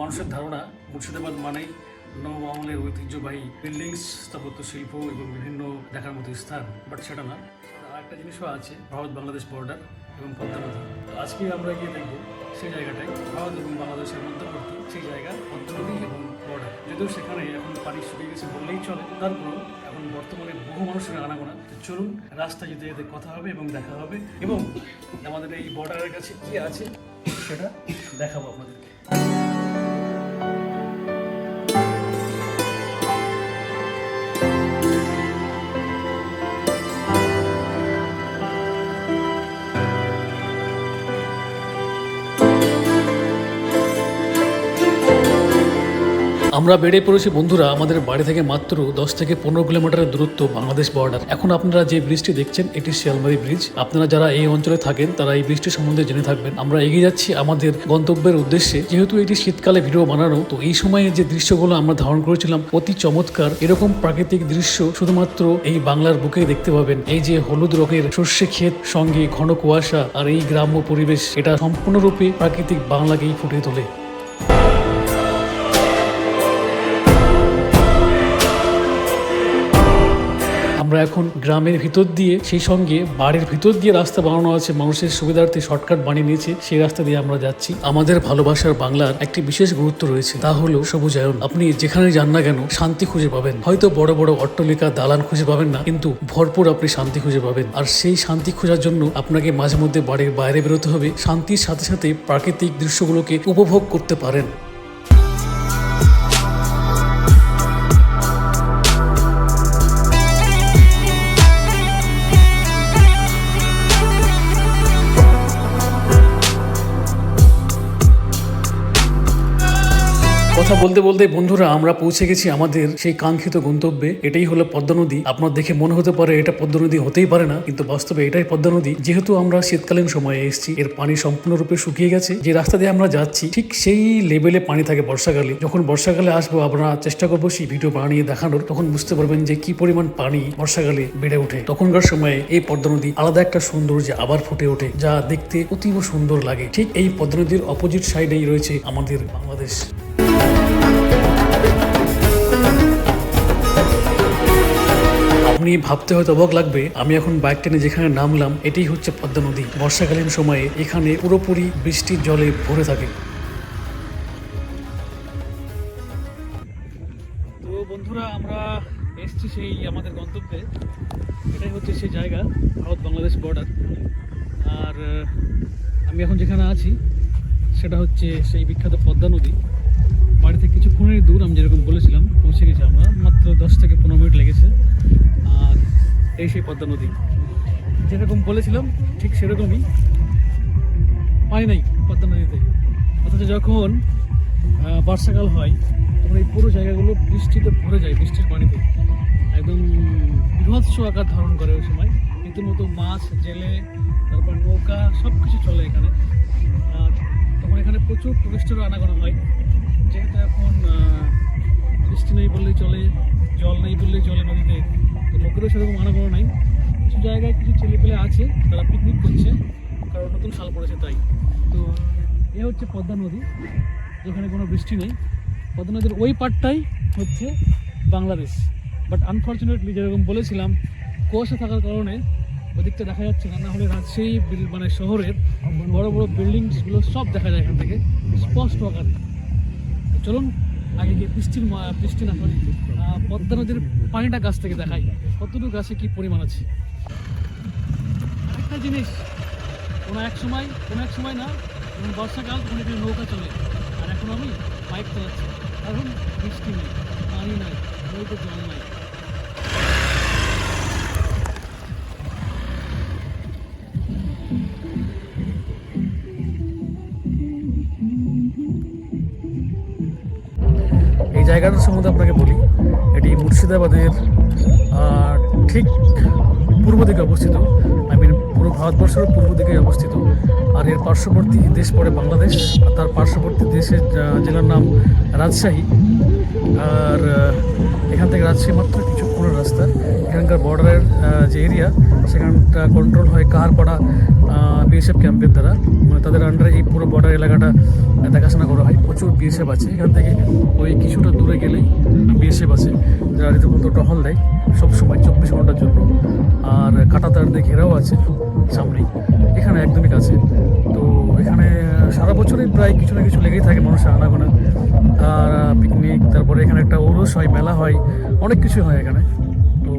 মানুষের ধারণা মুর্শিদাবাদ মানেই নব আমলের ঐতিহ্যবাহী বিল্ডিংস স্থাপত্য শিল্প এবং বিভিন্ন দেখার মতো স্থান বাট সেটা না। আরেকটা জিনিসও আছে, ভারত বাংলাদেশ বর্ডার এবং পদ্মা নদী। তো আজকে আমরা গিয়ে দেখব সেই জায়গাটায়, ভারত এবং বাংলাদেশের মধ্যবর্তী সেই জায়গা, পদ্মা নদী এবং বর্ডার যদিও সেখানে এখন পানি শুকিয়ে গেছে বললেই চলে, তারপরও এখন বর্তমানে বহু মানুষের আনাগোনা। চলুন রাস্তা যেতে যেতে কথা হবে এবং দেখা হবে, এবং আমাদের এই বর্ডারের কাছে কি আছে, সেটা দেখাবো আপনাদেরকে। আমরা বেড়ে পড়েছি, বন্ধুরা, আমাদের বাড়ি থেকে মাত্র দশ থেকে পনেরো কিলোমিটারের দূরত্ব বাংলাদেশ বর্ডার এখন আপনারা যে ব্রিজটি দেখছেন, এটি শিয়ালমারি ব্রিজ আপনারা যারা এই অঞ্চলে থাকেন, তারা এই ব্রিজটি সম্বন্ধে জেনে থাকবেন। আমরা এগিয়ে যাচ্ছি আমাদের গন্তব্যের উদ্দেশ্যে। যেহেতু এটি শীতকালে ভিডিও বানানো, তো এই সময়ে যে দৃশ্যগুলো আমরা ধারণ করেছিলাম, অতি চমৎকার। এরকম প্রাকৃতিক দৃশ্য শুধুমাত্র এই বাংলার বুকেই দেখতে পাবেন। এই যে হলুদ রঙের সর্ষে ক্ষেত, সঙ্গে ঘন কুয়াশা আর এই গ্রাম্য পরিবেশ, এটা সম্পূর্ণরূপে প্রাকৃতিক বাংলাকেই ফুটিয়ে তোলে। আমরা এখন গ্রামের ভিতর দিয়ে, সেই সঙ্গে বাড়ির ভিতর দিয়ে রাস্তা বানানো আছে। মানুষের সুবিধার্থে শর্টকাট বানিয়ে নিয়েছে। সেই রাস্তা দিয়ে আমরা যাচ্ছি। আমাদের ভালোবাসার বাংলার একটি বিশেষ গুরুত্ব রয়েছে। তা হলো সবুজায়ন। আপনি যেখানে যান না কেন, শান্তি খুঁজে পাবেন। হয়তো বড় বড় অট্টলিকা, দালান খুঁজে পাবেন না, কিন্তু ভরপুর আপনি শান্তি খুঁজে পাবেন। আর সেই শান্তি খোঁজার জন্য আপনাকে মাঝে মধ্যে বাড়ির বাইরে বেরোতে হবে। শান্তির সাথে সাথে প্রাকৃতিক দৃশ্যগুলোকে উপভোগ করতে পারেন। কথা বলতে বলতে বন্ধুরা, আমরা পৌঁছে গেছি আমাদের সেই কাঙ্ক্ষিত গন্তব্যে। এটাই হলো পদ্মা নদী। আপনার দেখে মনে হতে পারে এটা পদ্মা নদী হতেই পারে না, কিন্তু বাস্তবে এটাই পদ্মা নদী। যেহেতু আমরা শীতকালীন সময়ে এসেছি, এর পানি সম্পূর্ণরূপে শুকিয়ে গেছে। যে রাস্তা দিয়ে আমরা যাচ্ছি, ঠিক সেই লেভেলে পানি থাকে বর্ষাকালে। যখন বর্ষাকালে আসব, আমরা চেষ্টা করব সেই ভিডিও বানিয়ে দেখানোর। তখন বুঝতে পারবেন যে কি পরিমাণ পানি বর্ষাকালে বেড়ে ওঠে। তখনকার সময়ে এই পদ্মা নদী আলাদা একটা সৌন্দর্য আবার ফুটে ওঠে, যা দেখতে অতীব সুন্দর লাগে। ঠিক এই পদ্মা নদীর অপোজিট সাইডেই রয়েছে আমাদের বাংলাদেশ। আপনি ভাবতে হয়তো অবাক লাগবে, আমি এখন বাইক টেনে যেখানে নামলাম, এটাই হচ্ছে পদ্মা নদী। বর্ষাকালীন সময়ে এখানে পুরোপুরি বৃষ্টির জলে ভরে থাকে। তো বন্ধুরা, আমরা এসছি সেই আমাদের গন্তব্যে। এটাই হচ্ছে সেই জায়গা, ভারত বাংলাদেশ বর্ডার আর আমি এখন যেখানে আছি, সেটা হচ্ছে সেই বিখ্যাত পদ্মা নদী। বাড়ি থেকে কিছুক্ষণেরই দূর আমি যেরকম বলেছিলাম, পৌঁছে গেছি আমরা, মাত্র দশ থেকে পনেরো মিনিট লেগেছে, আর এই সেই পদ্মা নদী। যেরকম বলেছিলাম, ঠিক সেরকমই পানি নাই পদ্মা নদীতে। অথচ যখন বর্ষাকাল হয়, তখন এই পুরো জায়গাগুলো বৃষ্টিতে ভরে যায়, বৃষ্টির পানিতে। একদম বৃহৎস আকার ধারণ করে ওই সময়। রীতিমতো মাছ, জেলে, তারপর নৌকা সব কিছু চলে এখানে। আর তখন এখানে প্রচুর টুরিস্টেরও আনাগোনা হয়। চলে নদীতে তো লোকেরও সেরকম আনাগোনা নাই। কিছু জায়গায় কিছু ছেলেপেলে আছে, তারা পিকনিক করছে, কারণ নতুন সাল পড়েছে তাই। তো এ হচ্ছে পদ্মা নদী, যেখানে কোনো বৃষ্টি নেই। পদ্মা নদীর ওই পাটটাই হচ্ছে বাংলাদেশ। বাট আনফর্চুনেটলি যেরকম বলেছিলাম, কুয়াশা থাকার কারণে ওদিকটা দেখা যাচ্ছে না। না হলে রাজশাহী মানে শহরের বড় বড় বিল্ডিংসগুলো সব দেখা যায় এখান থেকে, স্পষ্ট আকারে। চলুন আগে গিয়ে বৃষ্টির বৃষ্টি না সরি পদ্মা নদীর পানিটা গাছ থেকে দেখাই। কতটুকু গাছে কি পরিমাণ আছে? একটা জিনিস, কোনো এক সময়, কোনো এক সময় না যখন বর্ষাকাল এখানে নৌকা চলে। আর এখন আমি বাইক চালাচ্ছি। কারণ বৃষ্টি নেই, পানি নাই নৌকো জল নাই। এই জায়গাটার সম্বন্ধে আপনাকে বলি এটি মুর্শিদাবাদের ঠিক পূর্ব দিকে অবস্থিত আই মিন পুরো ভারতবর্ষের পূর্ব দিকে অবস্থিত। আর এর পার্শ্ববর্তী দেশ পড়ে বাংলাদেশ, আর তার পার্শ্ববর্তী দেশের জেলার নাম রাজশাহী। আর এখান থেকে রাজশাহী মাত্র কিছু কিছুক্ষণের রাস্তা। এখানকার বর্ডারের যে এরিয়া সেখানটা কন্ট্রোল হয় কাহারপাড়া বিএসএফ ক্যাম্পের দ্বারা। মানে তাদের আন্ডারে এই পুরো বর্ডার এলাকাটা দেখাশোনা করা হয়। প্রচুর বিএসএফ আছে। এখান থেকে ওই কিছুটা দূরে গেলেই বিএসএফ আছে, যারা রীতিমতো টহল দেয়। সবসময় চব্বিশ ঘণ্টার জন্য। আর কাটাতার দিয়ে ঘেরাও আছে সামনেই। এখানে একদমই কাছে। তো এখানে সারা বছরই প্রায় কিছু না কিছু লেগেই থাকে মানুষের আনাগোনা। আর পিকনিক তারপরে এখানে একটা ওরস হয়, মেলা হয়, অনেক কিছু হয় এখানে। তো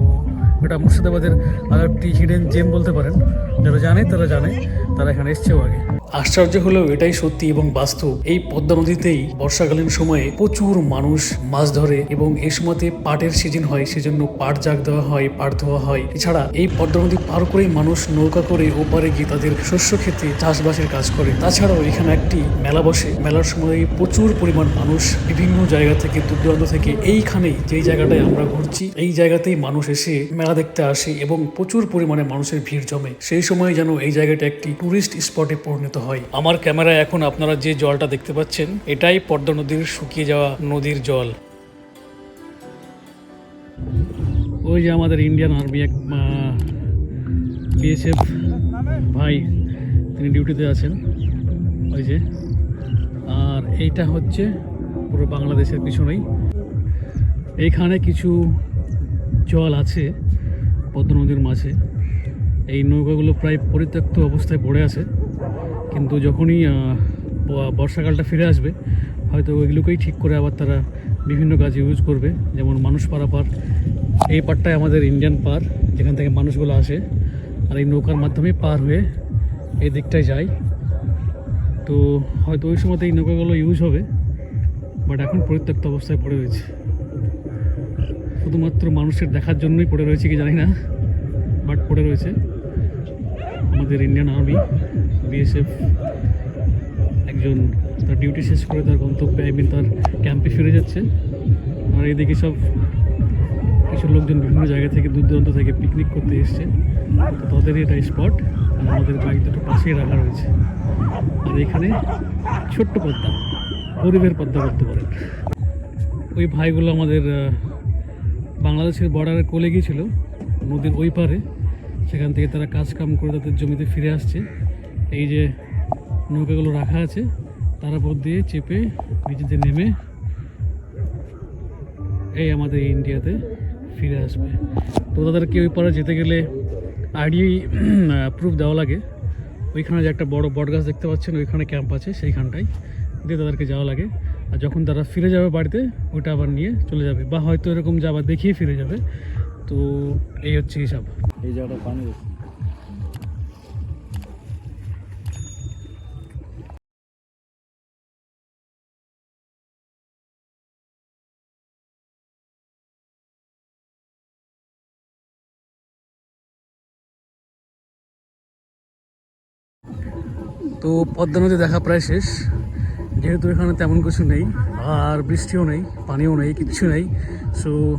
এটা মুর্শিদাবাদের আর একটি হিডেন জেম বলতে পারেন। যারা জানে, তারা জানে। তারা এখানে এসছেও আগে। আশ্চর্য হলেও এটাই সত্যি এবং বাস্তব। এই পদ্মা নদীতেই বর্ষাকালীন সময়ে প্রচুর মানুষ মাছ ধরে এবং এই সময়তে পাটের সিজন হয়, সেজন্য পাট জাগ দেওয়া হয়, পাট ধোয়া হয়। এছাড়া এই পদ্মা নদী পার করেই মানুষ নৌকা করে ওপারে গিয়ে তাদের শস্য ক্ষেত্রে চাষবাসের কাজ করে। তাছাড়াও এখানে একটি মেলা বসে। মেলার সময় প্রচুর পরিমাণ মানুষ বিভিন্ন জায়গা থেকে দূর দূরান্ত থেকে এইখানেই, যেই জায়গাটায় আমরা ঘুরছি, এই জায়গাতেই মানুষ এসে মেলা দেখতে আসে এবং প্রচুর পরিমাণে মানুষের ভিড় জমে। সেই সময় যেন এই জায়গাটা একটি টুরিস্ট স্পটে পরিণত হয়। আমার ক্যামেরায় এখন আপনারা যে জলটা দেখতে পাচ্ছেন, এটাই পদ্মা নদীর শুকিয়ে যাওয়া নদীর জল। ওই যে আমাদের ইন্ডিয়ান আর্মি এক বিএসএফ ভাই, তিনি ডিউটিতে আছেন। ওই যে। আর এইটা হচ্ছে পুরো বাংলাদেশের পিছনেই। এইখানে কিছু জল আছে পদ্মা নদীর মাঝে। এই নৌকাগুলো প্রায় পরিত্যক্ত অবস্থায় পড়ে আছে। কিন্তু যখনই বর্ষাকালটা ফিরে আসবে, হয়তো ওইগুলোকেই ঠিক করে আবার তারা বিভিন্ন কাজে ইউজ করবে। যেমন মানুষ পারাপার এই পারটাই আমাদের ইন্ডিয়ান পার যেখান থেকে মানুষগুলো আসে আর এই নৌকার মাধ্যমে পার হয়ে এই দিকটায় যায়। তো হয়তো ওই সময়তে এই নৌকাগুলো ইউজ হবে বাট এখন পরিত্যক্ত অবস্থায় পড়ে রয়েছে। শুধুমাত্র মানুষের দেখার জন্যই পড়ে রয়েছে কি জানি না বাট পড়ে রয়েছে। আমাদের ইন্ডিয়ান আর্মি বিএসএফ একজন তার ডিউটি শেষ করে তার গন্তব্যে আই মিন তার ক্যাম্পে ফিরে যাচ্ছে। আর এইদিকে সব কিছু লোকজন বিভিন্ন জায়গা থেকে দূর দূরান্ত থেকে পিকনিক করতে এসছে। তো তাদেরই এটা স্পট আর আমাদের বাইক দুটো পাশেই রাখা রয়েছে। আর এখানে ছোট্ট পদ্মা, গরিবের পদ্মা করতে পারেন। ওই ভাইগুলো আমাদের বাংলাদেশের বর্ডারে কোলে গিয়েছিল, নদীর ওই পারে। সেখান থেকে তারা কাজ কাম করে তাদের জমিতে ফিরে আসছে। এই যে নৌকাগুলো রাখা আছে, তার উপর দিয়ে চেপে নিচেতে নেমে এই আমাদের ইন্ডিয়াতে ফিরে আসবে। তো তাদেরকে ওই পারে যেতে গেলে আইডি প্রুফ দেওয়া লাগে। ওইখানে যে একটা বড় বট গাছ দেখতে পাচ্ছেন, ওইখানে ক্যাম্প আছে, সেইখানটায় দিয়ে তাদেরকে যাওয়া লাগে। আর যখন তারা ফিরে যাবে বাড়িতে, ওইটা আবার নিয়ে চলে যাবে। বা হয়তো এরকম যা আবার দেখিয়ে ফিরে যাবে। তো এই হচ্ছে হিসাব। এই জায়গাটা পানি তো পদ্মা নদী দেখা প্রায় শেষ। যেহেতু এখানে তেমন কিছু নেই, আর বৃষ্টিও নেই, পানিও নেই, কিচ্ছু নেই। সো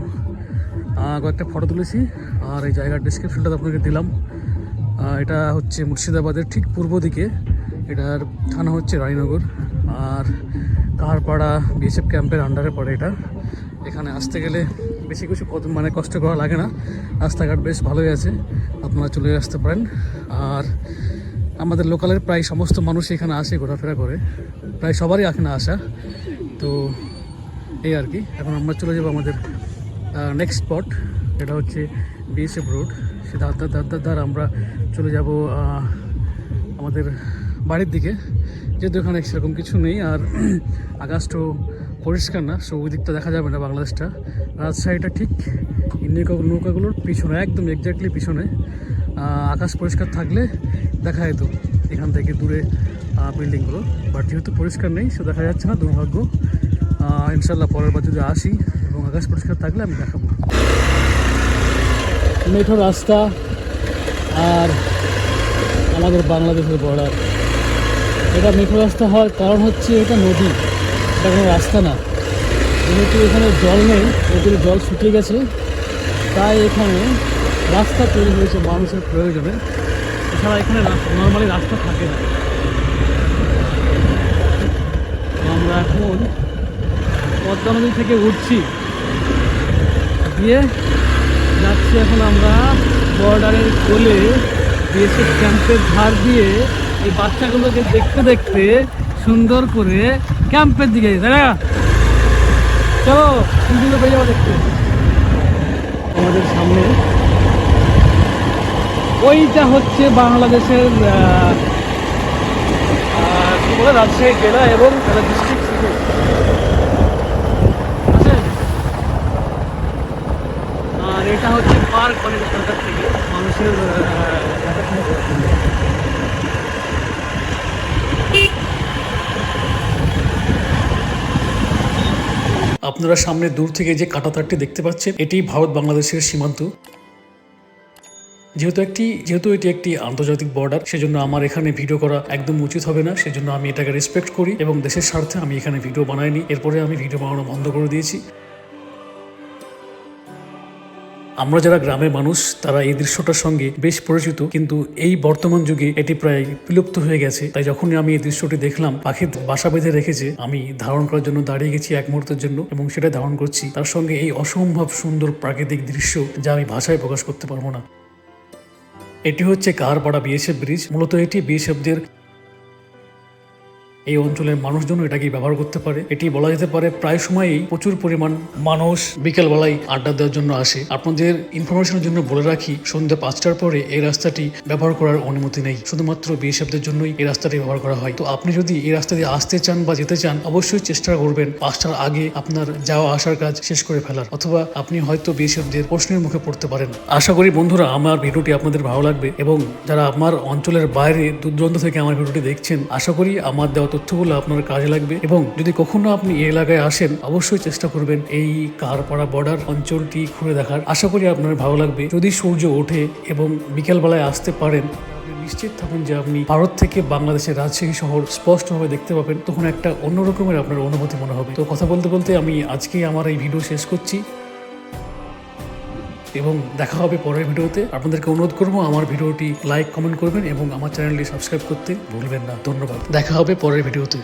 কয়েকটা ফটো তুলেছি, আর এই জায়গার ডিসক্রিপশনটা আপনাকে দিলাম। এটা হচ্ছে মুর্শিদাবাদের ঠিক পূর্ব দিকে। এটার থানা হচ্ছে রানীনগর, আর কাহারপাড়া বিএসএফ ক্যাম্পের আন্ডারে পড়ে এটা। এখানে আসতে গেলে বেশি কিছু কত- মানে কষ্ট করা লাগে না। রাস্তাঘাট বেশ ভালোই আছে, আপনারা চলে আসতে পারেন। আর আমাদের লোকালের প্রায় সমস্ত মানুষ এখানে আসে, ঘোরাফেরা করে। প্রায় সবারই এখানে আসা। তো এই আর কি। এখন আমরা চলে যাব আমাদের নেক্সট স্পট এটা হচ্ছে বিএসএফ রোড সে ধার ধার ধার ধার আমরা চলে যাব আমাদের বাড়ির দিকে। যেহেতু এখানে সেরকম কিছু নেই, আর আকাশটাও পরিষ্কার না সো দিকটা দেখা যাবে না বাংলাদেশটা। রাজশাহীটা ঠিক নৌকা নৌকাগুলোর পিছনে, একদম এক্স্যাক্টলি পিছনে। আকাশ পরিষ্কার থাকলে দেখা যেত এখান থেকে দূরে বিল্ডিংগুলো বাট যেহেতু পরিষ্কার নেই সে দেখা যাচ্ছে না, দুর্ভাগ্য। ইনশাল্লাহ পরের বার যদি আসি এবং আকাশ পরিষ্কার থাকলে আমি দেখাবো। মেঠো রাস্তা আর আমাদের বাংলাদেশের বর্ডার এটা মেঠো রাস্তা হওয়ার কারণ হচ্ছে এটা নদী। এটা কোনো রাস্তা না। যেহেতু এখানে জল নেই, নদীর জল শুকিয়ে গেছে, তাই এখানে রাস্তা তৈরি হয়েছে মানুষের প্রয়োজনে। এছাড়া এখানে নর্মালি রাস্তা থাকে না। আমরা এখন পদ্মা নদী থেকে উঠছি। দিয়ে যাচ্ছি এখন আমরা বর্ডারের কোলে। বিএসএফ ক্যাম্পের ধার দিয়ে এই বাচ্চাগুলোকে দেখতে দেখতে সুন্দর করে ক্যাম্পের দিকে না? চলো দেখতে। আমাদের সামনে ওইটা হচ্ছে বাংলাদেশের বলে, রাজশাহী জেলা এবং ডিস্ট্রিক্ট আর এটা হচ্ছে পার্ক অনেক থেকে মানুষের। আপনারা সামনে দূর থেকে যে কাঁটাতারটি দেখতে পাচ্ছেন, এটি ভারত বাংলাদেশের সীমান্ত যেহেতু একটি, যেহেতু এটি একটি আন্তর্জাতিক বর্ডার সেজন্য আমার এখানে ভিডিও করা একদম উচিত হবে না। সেজন্য আমি এটাকে রেসপেক্ট করি এবং দেশের স্বার্থে আমি এখানে ভিডিও বানাইনি। এরপরে আমি ভিডিও বানানো বন্ধ করে দিয়েছি। আমরা যারা গ্রামের মানুষ, তারা এই দৃশ্যটার সঙ্গে বেশ পরিচিত, কিন্তু এই বর্তমান যুগে এটি প্রায় বিলুপ্ত হয়ে গেছে। তাই যখনই আমি এই দৃশ্যটি দেখলাম পাখি বাসা বেঁধে রেখেছে, আমি ধারণ করার জন্য দাঁড়িয়ে গেছি এক মুহূর্তের জন্য এবং সেটা ধারণ করছি। তার সঙ্গে এই অসম্ভব সুন্দর প্রাকৃতিক দৃশ্য যা আমি ভাষায় প্রকাশ করতে পারব না। এটি হচ্ছে কাহারপাড়া বিএসএফ ব্রিজ। মূলত এটি বিএসএফদের এই অঞ্চলের মানুষজন এটাকে ব্যবহার করতে পারে। এটি বলা যেতে পারে প্রায় সময়ই প্রচুর পরিমাণ মানুষ বিকেলবেলায় আড্ডা দেওয়ার জন্য আসে। আপনাদের ইনফরমেশনের জন্য বলে রাখি, সন্ধ্যা পাঁচটার পরে এই রাস্তাটি ব্যবহার করার অনুমতি নেই। শুধুমাত্র বিএসএফদের জন্যই এই রাস্তাটি ব্যবহার করা হয়। তো আপনি যদি এই রাস্তা দিয়ে আসতে চান বা যেতে চান, অবশ্যই চেষ্টা করবেন পাঁচটার আগে আপনার যাওয়া আসার কাজ শেষ করে ফেলার, অথবা আপনি হয়তো বিএসএফদের প্রশ্নের মুখে পড়তে পারেন। আশা করি বন্ধুরা, আমার ভিডিওটি আপনাদের ভালো লাগবে এবং যারা আমার অঞ্চলের বাইরে দূর থেকে আমার ভিডিওটি দেখছেন, আশা করি আমার দেওয়া তথ্যগুলো আপনার কাজে লাগবে এবং যদি কখনো আপনি এই এলাকায় আসেন, অবশ্যই চেষ্টা করবেন এই কারপাড়া বর্ডার অঞ্চলটি ঘুরে দেখার। আশা করি আপনার ভালো লাগবে। যদি সূর্য ওঠে এবং বিকেলবেলায় আসতে পারেন নিশ্চিত থাকুন যে আপনি ভারত থেকে বাংলাদেশের রাজশাহী শহর স্পষ্টভাবে দেখতে পাবেন। তখন একটা অন্য রকমের আপনার অনুভূতি মনে হবে। তো কথা বলতে বলতে আমি আজকেই আমার এই ভিডিও শেষ করছি। এবং দেখা হবে পরের ভিডিওতে। আপনাদেরকে অনুরোধ করব আমার ভিডিওটি লাইক কমেন্ট করবেন এবং আমার চ্যানেলটি সাবস্ক্রাইব করতে ভুলবেন না। ধন্যবাদ। দেখা হবে পরের ভিডিওতে।